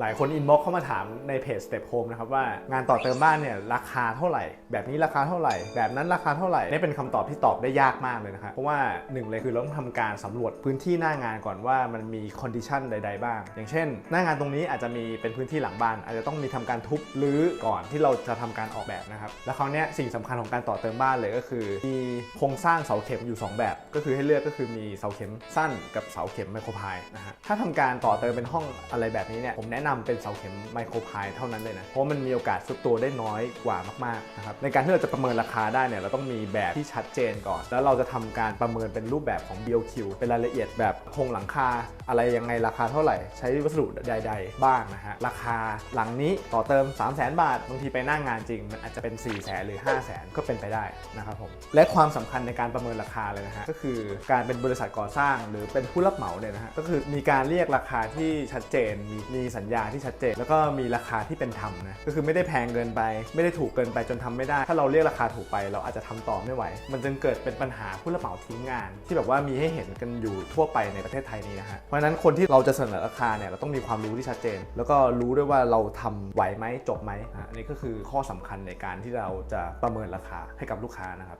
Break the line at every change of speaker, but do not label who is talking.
หลายคนอินบ็อกเข้ามาถามในเพจ Step Home นะครับว่างานต่อเติมบ้านเนี่ยราคาเท่าไหร่ แบบนี้ราคาเท่าไหร่ แบบนั้นราคาเท่าไหร่นี่เป็นคำตอบที่ตอบได้ยากมากเลยนะครับเพราะว่าหนึ่งเลยคือเราต้องทำการสำรวจพื้นที่หน้างานก่อนว่ามันมีคอนดิชันใด ๆ บ้าง อย่างเช่น หน้างานตรงนี้อาจจะมีเป็นพื้นที่หลังบ้าน อาจจะต้องมีทำการทุบรื้อก่อนที่เราจะทำการออกแบบนะครับแล้วคราวนี้สิ่งสำคัญของการต่อเติมบ้านเลยก็คือ มีโครงสร้างเสาเข็มอยู่ 2 แบบ ก็คือให้เลือกก็คือมีเสาเข็มสั้นกับเสาเข็มไมโครพายนะฮะถ้าทำการต่อเติมเป็นห้องอะไรแบบนี้เนี่ยผมแนะนำเป็นเสาเข็มไมโครพายเท่านั้นเลยนะ เพราะมันมีโอกาสซุดตัวได้น้อยกว่ามากๆนะครับในการที่เราจะประเมินราคาได้เนี่ยเราต้องมีแบบที่ชัดเจนก่อน แล้วเราจะทำการประเมินเป็นรูปแบบของ BOQ เป็นรายละเอียดแบบโครงหลังคา อะไรยังไงราคาเท่าไหร่ ใช้วัสดุใด ๆ บ้างนะฮะราคาหลังนี้ต่อเติม 3 0 0 0 0 0 บาทบางทีไปหน้างงานจริง มันอาจจะเป็น 4 0 0 0 0 0หรือ 5 0 0 0 0 0ก็เป็นไปได้นะครับผมและความสำคัญในการประเมินราคาเลยนะฮะก็คือการเป็นบริษัทก่อสร้างหรือเป็นผู้รับเหมาเนี่ยนะฮะก็คือมีการเรียกราคาที่ชัดเจนมีมีสัญญาที่ชัดเจน แล้วก็มีราคาที่เป็นธรรมนะก็คือไม่ได้แพงเกินไป ไม่ได้ถูกเกินไปจนทำไม่ได้ ถ้าเราเรียกราคาถูกไป เราอาจจะทำต่อไม่ไหว มันจึงเกิดเป็นปัญหาผู้รับเหมาทิ้งงาน ที่แบบว่ามีให้เห็นกันอยู่ทั่วไปในประเทศไทยนี้นะฮะเพราะฉะนั้นคนที่เราจะเสนอราคาเนี่ยเราต้องมีความรู้ที่ชัดเจน แล้วก็รู้ด้วยว่าเราทำไหวไหมจบไหมอันนี้ก็คือข้อสำคัญในการที่เราจะประเมินราคาให้กับลูกค้านะครับ